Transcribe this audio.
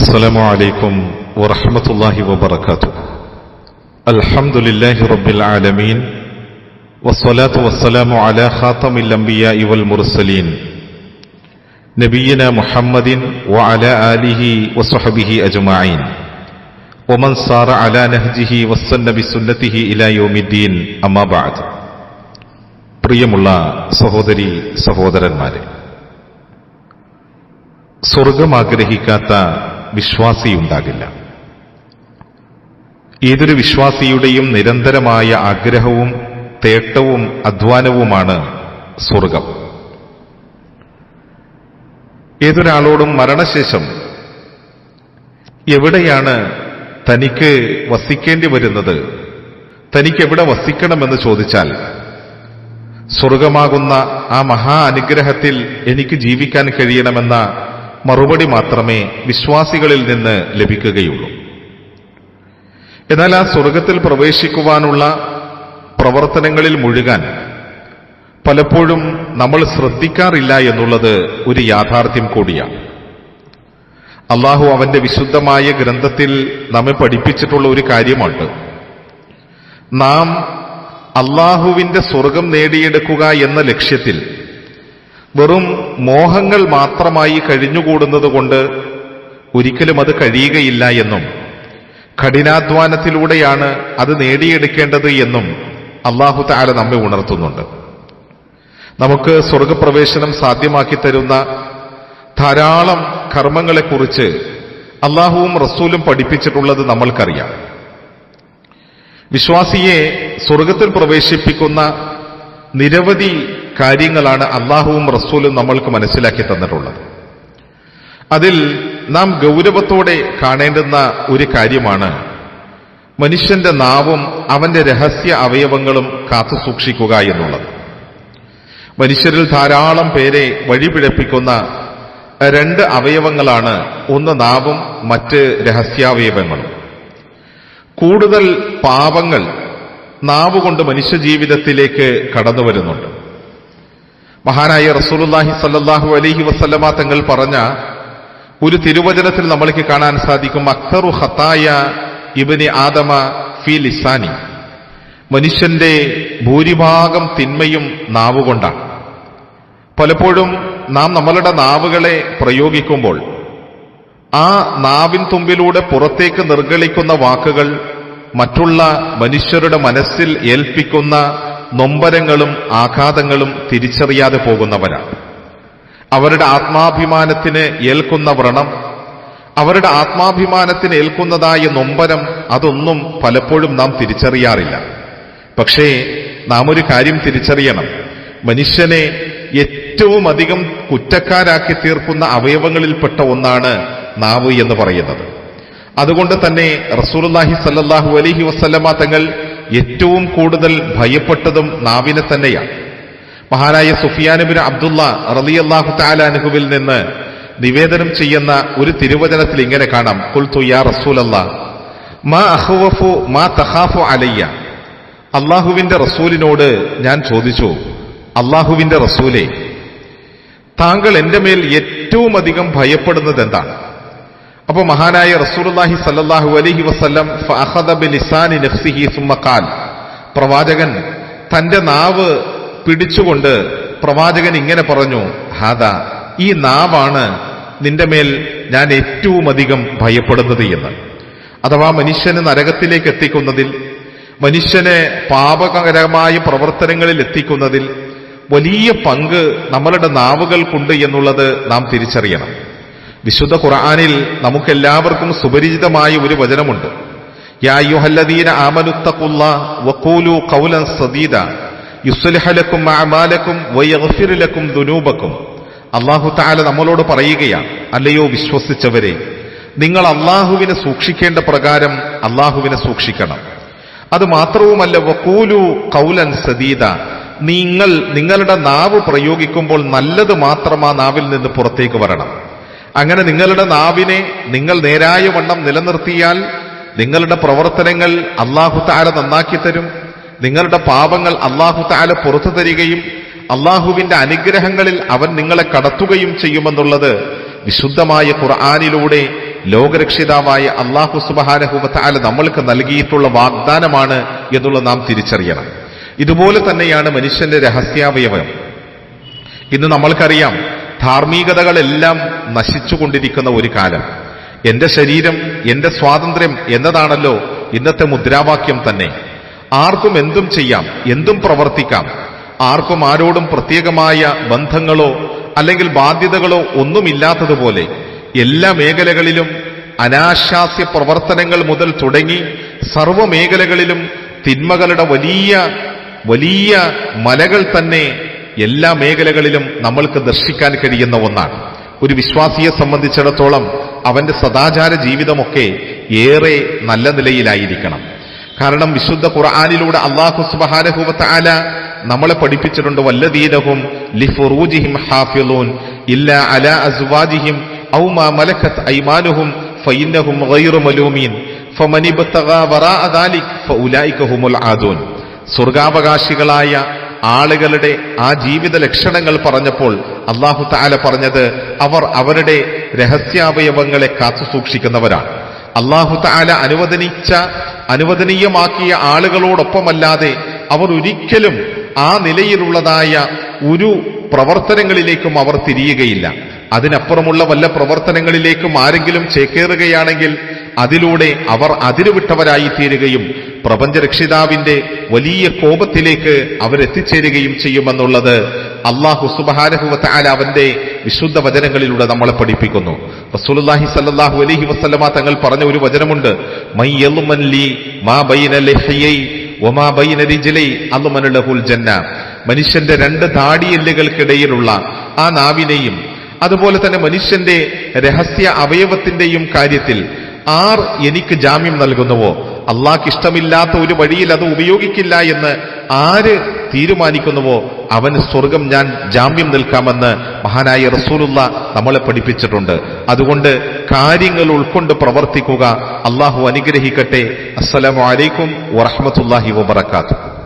السلام عليكم ورحمة الله وبركاته الحمد لله رب العالمين والصلاة والسلام على خاتم الأنبياء والمرسلين نبينا محمد وعلى آله وصحبه أجمعين ومن صار على نهجه واستن بسنته إلى يوم الدين أما بعد പ്രിയമുള്ള സഹോദരി സഹോദരന്മാരെ സ്വർഗം ആഗ്രഹിക്കാത്ത വിശ്വാസിയുണ്ടാകില്ല. ഏതൊരു വിശ്വാസിയുടെയും നിരന്തരമായ ആഗ്രഹവും തേട്ടവും അധ്വാനവുമാണ് സ്വർഗം. ഏതൊരാളോടും മരണശേഷം എവിടെയാണ് തനിക്ക് വസിക്കേണ്ടി വരുന്നത്? തനിക്ക് എവിടെ വസിക്കണമെന്ന് ചോദിച്ചാൽ സ്വർഗമാകുന്ന ആ മഹാ അനുഗ്രഹത്തിൽ എനിക്ക് ജീവിക്കാൻ കഴിയണമെന്ന മറുപടി മാത്രമേ വിശ്വാസികളിൽ നിന്ന് ലഭിക്കുകയുള്ളൂ. എന്നാൽ ആ സ്വർഗത്തിൽ പ്രവേശിക്കുവാനുള്ള പ്രവർത്തനങ്ങളിൽ മുഴുകാൻ പലപ്പോഴും നമ്മൾ ശ്രദ്ധിക്കാറില്ല എന്നുള്ളത് ഒരു യാഥാർത്ഥ്യം കൂടിയാണ്. അള്ളാഹു അവന്റെ വിശുദ്ധമായ ഗ്രന്ഥത്തിൽ നമ്മെ പഠിപ്പിച്ചിട്ടുള്ള ഒരു കാര്യമുണ്ട്. നാം അള്ളാഹുവിന്റെ സ്വർഗം നേടിയെടുക്കുക എന്ന ലക്ഷ്യത്തിൽ വെറും മോഹങ്ങൾ മാത്രമായി കഴിഞ്ഞുകൂടുന്നത് കൊണ്ട് ഒരിക്കലും അത് കഴിയുകയില്ല എന്നും കഠിനാധ്വാനത്തിലൂടെയാണ് അത് നേടിയെടുക്കേണ്ടത് എന്നും അള്ളാഹു താല നമ്മെ ഉണർത്തുന്നുണ്ട്. നമുക്ക് സ്വർഗപ്രവേശനം സാധ്യമാക്കി തരുന്ന ധാരാളം കർമ്മങ്ങളെക്കുറിച്ച് അള്ളാഹുവും റസൂലും പഠിപ്പിച്ചിട്ടുള്ളത് നമ്മൾക്കറിയാം. വിശ്വാസിയെ സ്വർഗത്തിൽ പ്രവേശിപ്പിക്കുന്ന നിരവധി കാര്യങ്ങളാണ് അള്ളാഹുവും റസൂലും നമ്മൾക്ക് മനസ്സിലാക്കി തന്നിട്ടുള്ളത്. അതിൽ നാം ഗൗരവത്തോടെ കാണേണ്ടുന്ന ഒരു കാര്യമാണ് മനുഷ്യന്റെ നാവും അവന്റെ രഹസ്യ അവയവങ്ങളും കാത്തു സൂക്ഷിക്കുക എന്നുള്ളത്. മനുഷ്യരിൽ ധാരാളം പേരെ വഴിപിഴപ്പിക്കുന്ന രണ്ട് അവയവങ്ങളാണ് ഒന്ന് നാവും മറ്റ് രഹസ്യാവയവങ്ങളും. കൂടുതൽ പാപങ്ങൾ നാവുകൊണ്ട് മനുഷ്യജീവിതത്തിലേക്ക് കടന്നു വരുന്നുണ്ട് മഹാനായ റസൂലുല്ലാഹി സല്ലാഹു അലഹി വസ്ലമ തങ്ങൾ പറഞ്ഞ ഒരു തിരുവചനത്തിൽ നമ്മൾക്ക് കാണാൻ സാധിക്കും അക്തറു ഹത്തായ ഇബനി ആദമ ഫി ലിസാനി. മനുഷ്യന്റെ ഭൂരിഭാഗം തിന്മയും നാവുകൊണ്ടാണ് പലപ്പോഴും നാം നമ്മളുടെ നാവുകളെ പ്രയോഗിക്കുമ്പോൾ ആ നാവിൻ തുമ്പിലൂടെ പുറത്തേക്ക് നിർഗളിക്കുന്ന വാക്കുകൾ മറ്റുള്ള മനുഷ്യരുടെ മനസ്സിൽ ഏൽപ്പിക്കുന്ന നൊമ്പരങ്ങളും ആഘാതങ്ങളും തിരിച്ചറിയാതെ പോകുന്നവരാണ് അവരുടെ ആത്മാഭിമാനത്തിന് ഏൽക്കുന്ന വ്രണം അവരുടെ ആത്മാഭിമാനത്തിന് ഏൽക്കുന്നതായ നൊമ്പരം അതൊന്നും പലപ്പോഴും നാം തിരിച്ചറിയാറില്ല. പക്ഷേ നാം ഒരു കാര്യം തിരിച്ചറിയണം. മനുഷ്യനെ ഏറ്റവും അധികം കുറ്റക്കാരാക്കി തീർക്കുന്ന അവയവങ്ങളിൽപ്പെട്ട ഒന്നാണ് നാവ് എന്ന് പറയുന്നത്. അതുകൊണ്ട് തന്നെ റസൂലുല്ലാഹി സല്ലാഹു അലഹി വസ്ലമ തങ്ങൾ ഏറ്റവും കൂടുതൽ ഭയപ്പെട്ടതും നാവിനെ തന്നെയാണ്. മഹാനായ സുഫിയാനുബിൻ അബ്ദുള്ള റലിയല്ലാഹു താലാനുഹുവിൽ നിന്ന് നിവേദനം ചെയ്യുന്ന ഒരു തിരുവചനത്തിൽ ഇങ്ങനെ കാണാം. കുൽത്തു യാ റസൂലല്ല മാ അഹ്വഫു മാ തഹാഫു അലയ്യ. അള്ളാഹുവിന്റെ റസൂലിനോട് ഞാൻ ചോദിച്ചു അള്ളാഹുവിന്റെ റസൂലെ താങ്കൾ എന്റെ മേൽ ഏറ്റവും അധികം ഭയപ്പെടുന്നത് എന്താണ് അപ്പൊ മഹാനായ റസൂലുല്ലാഹി സല്ലാഹു അലഹി വസ്ലം സുമ്മക്കാൽ പ്രവാചകൻ തന്റെ നാവ് പിടിച്ചുകൊണ്ട് പ്രവാചകൻ ഇങ്ങനെ പറഞ്ഞു ഹാദ ഈ നാവാണ് നിന്റെ മേൽ ഞാൻ ഏറ്റവും അധികം ഭയപ്പെടുന്നത് എന്ന്. അഥവാ മനുഷ്യന് നരകത്തിലേക്ക് എത്തിക്കുന്നതിൽ മനുഷ്യനെ പാപകരമായ പ്രവർത്തനങ്ങളിൽ എത്തിക്കുന്നതിൽ വലിയ പങ്ക് നമ്മളുടെ നാവുകൾക്കുണ്ട് എന്നുള്ളത് നാം തിരിച്ചറിയണം. വിശുദ്ധ ഖുർആാനിൽ നമുക്കെല്ലാവർക്കും സുപരിചിതമായ ഒരു വചനമുണ്ട്. സദീദ യുസ്ലിഹലക്കും അള്ളാഹു താല നമ്മളോട് പറയുകയാണ് അല്ലയോ വിശ്വസിച്ചവരെ നിങ്ങൾ അള്ളാഹുവിനെ സൂക്ഷിക്കേണ്ട പ്രകാരം അള്ളാഹുവിനെ സൂക്ഷിക്കണം. അത് മാത്രവുമല്ല വക്കൂലു കൗലൻ സദീദ നിങ്ങൾ നിങ്ങളുടെ നാവ് പ്രയോഗിക്കുമ്പോൾ നല്ലത് മാത്രം ആ നാവിൽ നിന്ന് പുറത്തേക്ക് വരണം. അങ്ങനെ നിങ്ങളുടെ നാവിനെ നിങ്ങൾ നേരായ വണ്ണം നിലനിർത്തിയാൽ നിങ്ങളുടെ പ്രവർത്തനങ്ങൾ അള്ളാഹു താല നന്നാക്കി തരും. നിങ്ങളുടെ പാപങ്ങൾ അള്ളാഹു താല പുറത്തു തരികയും അള്ളാഹുവിന്റെ അനുഗ്രഹങ്ങളിൽ അവൻ നിങ്ങളെ കടത്തുകയും ചെയ്യുമെന്നുള്ളത് വിശുദ്ധമായ ഖുർആാനിലൂടെ ലോകരക്ഷിതാവായ അള്ളാഹു സുബഹാനഹുബത്താല നമ്മൾക്ക് നൽകിയിട്ടുള്ള വാഗ്ദാനമാണ് എന്നുള്ളത് നാം തിരിച്ചറിയണം. ഇതുപോലെ തന്നെയാണ് മനുഷ്യന്റെ രഹസ്യാവയവം. ഇന്ന് നമ്മൾക്കറിയാം ധാർമ്മികതകളെല്ലാം നശിച്ചുകൊണ്ടിരിക്കുന്ന ഒരു കാലം. എന്റെ ശരീരം എന്റെ സ്വാതന്ത്ര്യം എന്നതാണല്ലോ ഇന്നത്തെ മുദ്രാവാക്യം തന്നെ. ആർക്കും എന്തും ചെയ്യാം എന്തും പ്രവർത്തിക്കാം. ആർക്കും ആരോടും പ്രത്യേകമായ ബന്ധങ്ങളോ അല്ലെങ്കിൽ ബാധ്യതകളോ ഒന്നുമില്ലാത്തതുപോലെ എല്ലാ മേഖലകളിലും അനാശാസ്യ പ്രവർത്തനങ്ങൾ മുതൽ തുടങ്ങി സർവമേഖലകളിലും തിന്മകളുടെ വലിയ വലിയ മലകൾ തന്നെ എല്ലാ മേഖലകളിലും നമ്മൾക്ക് ദർശിക്കാൻ കഴിയുന്ന ഒന്നാണ്. ഒരു വിശ്വാസിയെ സംബന്ധിച്ചിടത്തോളം അവന്റെ സദാചാര ജീവിതമൊക്കെ ഏറെ നല്ല നിലയിലായിരിക്കണം. കാരണം വിശുദ്ധ ഖുർആാനിലൂടെ അള്ളാഹു സുബഹാനഹുവത്ത ആല നമ്മളെ പഠിപ്പിച്ചിട്ടുണ്ട് വല്ലദീനഹും ലിഫുറൂജിഹിം ഹാഫിളൂൻ ഇല്ല അല അസുവാജിഹിം ഔ മാ മലക്കത്ത് ഐമാനുഹും ഫൈനഹും ഗൈറു മലൂമീൻ ഫമൻ വറാ വറാഅ ദാലിക് ഫഉലൈക ഹുമുൽ ആദൂൻ. സ്വർഗാവകാശികളായ ആളുകളുടെ ആ ജീവിത ലക്ഷണങ്ങൾ പറഞ്ഞപ്പോൾ അള്ളാഹു താല പറഞ്ഞത് അവർ അവരുടെ രഹസ്യാവയവങ്ങളെ കാത്തു സൂക്ഷിക്കുന്നവരാണ്. അള്ളാഹു താല അനുവദനിച്ച അനുവദനീയമാക്കിയ ആളുകളോടൊപ്പമല്ലാതെ അവർ ഒരിക്കലും ആ നിലയിലുള്ളതായ ഒരു പ്രവർത്തനങ്ങളിലേക്കും അവർ തിരിയുകയില്ല. അതിനപ്പുറമുള്ള വല്ല പ്രവർത്തനങ്ങളിലേക്കും ആരെങ്കിലും ചേക്കേറുകയാണെങ്കിൽ അതിലൂടെ അവർ അതിരുവിട്ടവരായി തീരുകയും പ്രപഞ്ചരക്ഷിതാവിന്റെ വലിയ കോപത്തിലേക്ക് അവരെത്തിച്ചേരുകയും ചെയ്യുമെന്നുള്ളത് അള്ളാഹു സുബഹാനഹുവത്ത് ആല അവന്റെ വിശുദ്ധ വചനങ്ങളിലൂടെ നമ്മളെ പഠിപ്പിക്കുന്നു. റസൂലുള്ളാഹി സല്ലാഹു അലഹി വസല്ലമ തങ്ങൾ പറഞ്ഞ ഒരു വചനമുണ്ട്. ജന്ന. മനുഷ്യന്റെ രണ്ട് താടിയെല്ലുകൾക്കിടയിലുള്ള ആ നാവിനെയും അതുപോലെ തന്നെ മനുഷ്യന്റെ രഹസ്യ അവയവത്തിന്റെയും കാര്യത്തിൽ ആർ എനിക്ക് ജാമ്യം നൽകുന്നുവോ? അള്ളാഹ്ക്ക് ഇഷ്ടമില്ലാത്ത ഒരു വഴിയിൽ അത് ഉപയോഗിക്കില്ല എന്ന് ആര് തീരുമാനിക്കുന്നുവോ അവന് സ്വർഗം ഞാൻ ജാമ്യം നിൽക്കാമെന്ന് മഹാനായ റസൂലുള്ള നമ്മളെ പഠിപ്പിച്ചിട്ടുണ്ട്. അതുകൊണ്ട് കാര്യങ്ങൾ ഉൾക്കൊണ്ട് പ്രവർത്തിക്കുക. അള്ളാഹു അനുഗ്രഹിക്കട്ടെ. അസ്സലാമലൈക്കും വറഹമത്തല്ലാഹി വബർക്കാത്തു